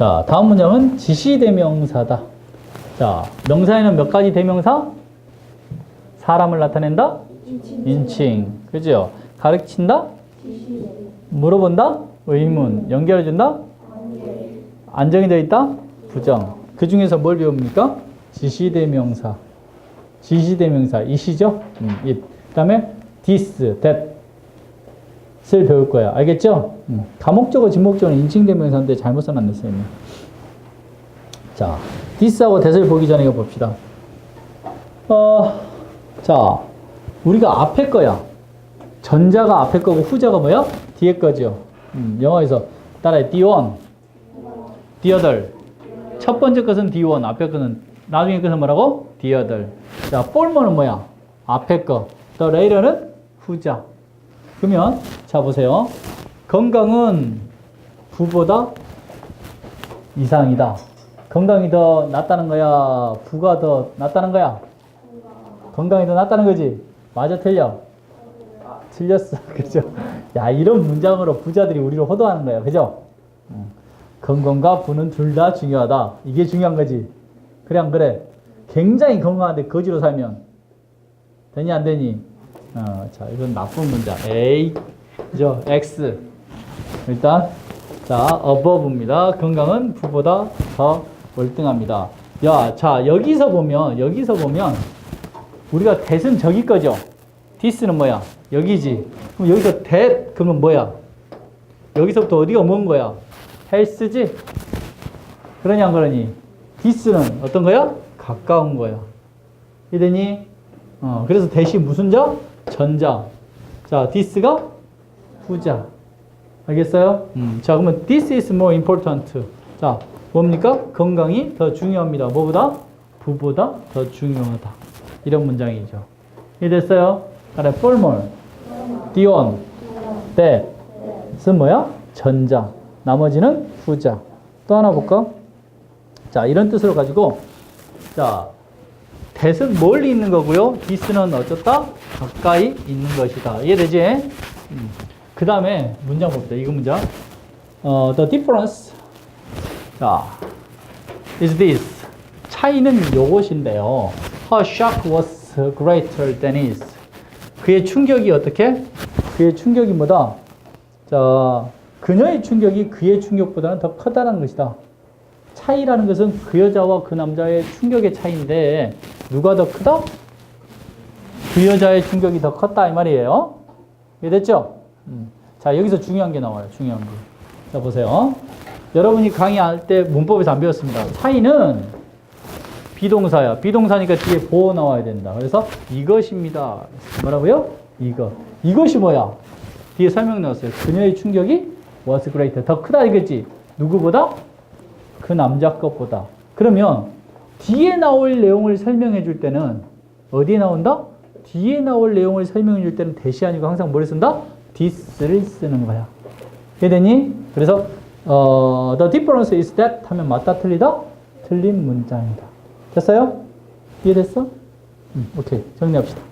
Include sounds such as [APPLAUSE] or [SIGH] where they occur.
자, 다음 문장은 지시대명사다. 자, 명사에는 몇 가지 대명사? 사람을 나타낸다? 인칭. 그죠? 가르친다? 물어본다? 의문. 연결해준다? 안정이 되어 있다? 부정. 그 중에서 뭘 배웁니까? 지시대명사. 지시대명사. 이시죠? 음. 그 다음에 this, that. 을 배울 거야. 알겠죠? 음. 가목적어, 진목적어는 인칭대명사인데 잘못 써놨네, 선생님. 자, this하고 that을 보기 전에 이거 봅시다. 어, 자, 우리가 앞에 거야. 전자가 앞에 거고 후자가 뭐야? 뒤에 거죠. 음, 영어에서 따라해. the one, the other. 첫 번째 것은 the one, 앞에 거는 나중에 것은 뭐라고? the other. 자, former는 뭐야? 앞에 거. the later는 후자. 그러면 자 보세요. 건강은 부보다 이상이다. 건강이 더 낫다는 거야? 부가 더 낫다는 거야? 건강이 더 낫다는 거지? 맞아 틀려? 틀렸어. [LAUGHS] 그죠? 야, 이런 문장으로 부자들이 우리를 호도하는 거야. 그죠? 음. 건강과 부는 둘 다 중요하다. 이게 중요한 거지. 그래, 안 그래? 굉장히 건강한데 거지로 살면 되니, 안 되니? 어, 자, 이건 나쁜 문장. A, 그죠? X. 일단, 자, above입니다. 건강은 부보다 더 월등합니다. 야, 자, 여기서 보면, 여기서 보면, 우리가 that은 저기 거죠? this는 뭐야? 여기지. 그럼 여기서 that, 그러면 뭐야? 여기서부터 어디가 먼 거야? 헬스지? 그러냐, 안 그러니? this는 어떤 거야? 가까운 거야. 이되니? 어, 그래서 대시 무슨 자? 전자. 자, this가 후자. 알겠어요? 음, 자, 그러면 this is more important. 자, 뭡니까? 건강이 더 중요합니다. 뭐보다? 부보다 더 중요하다. 이런 문장이죠. 이해됐어요? 그다음에 formal, dion, that. 은 뭐야? 전자. 나머지는 후자. 또 하나 볼까? 자, 이런 뜻으로 가지고 자, that은 멀리 있는 거고요. this는 어쩌다? 가까이 있는 것이다. 이해되지? 음. 그 다음에 문장 봅시다. 이거 문장. 어, the difference. 자, is this. 차이는 요것인데요. Her shock was greater than his. 그의 충격이 어떻게? 그의 충격이 뭐다? 자, 그녀의 충격이 그의 충격보다는 더 커다란 것이다. 차이라는 것은 그 여자와 그 남자의 충격의 차이인데 누가 더 크다? 그 여자의 충격이 더 컸다 이 말이에요. 이해됐죠? 음. 자 여기서 중요한 게 나와요. 중요한 게. 자 보세요. 여러분이 강의할 때 문법에서 안 배웠습니다. 차이는 비동사야. 비동사니까 뒤에 보호 나와야 된다. 그래서 이것입니다. 뭐라고요? 이거. 이것이 뭐야? 뒤에 설명 나왔어요. 그녀의 충격이 was greater. 더 크다 이거지. 누구보다? 그 남자 것보다. 그러면 뒤에 나올 내용을 설명해 줄 때는 어디에 나온다? 뒤에 나올 내용을 설명해 줄 때는 대시 아니고 항상 뭘 쓴다? this를 쓰는 거야. 이해되니? 그래서 어, the difference is that 하면 맞다 틀리다? 틀린 문장이다. 됐어요? 이해됐어? 음, 오케이. 정리합시다.